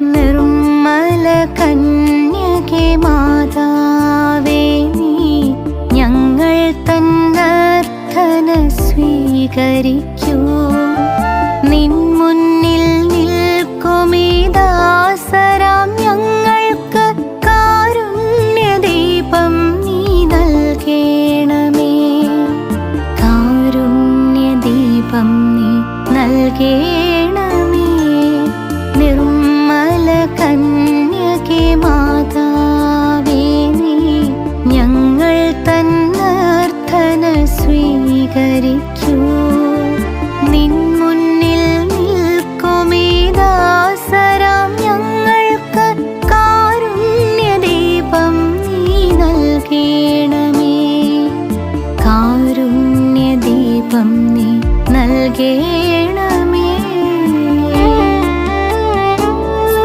നിർമ്മല കന്യകെ മാതാവേ നീ ഞങ്ങൾ തന്നർത്ഥന സ്വീകരിക്കൂ. നിൻ മുന്നിൽ നിൽക്കുമീ ദാസരാം ഞങ്ങൾക്ക് കാരുണ്യ ദീപം നീ നൽകേണമേ. കാരുണ്യ ദീപം നീ നൽകേ സ്വീകരിക്കൂ. നിൻ മുന്നിൽ നിൽക്കുമേ ദാസരാം ഞങ്ങൾക്ക് കാരുണ്യ ദീപം നീ നൽകേണമേ. കാരുണ്യ ദീപം നീ നൽകേ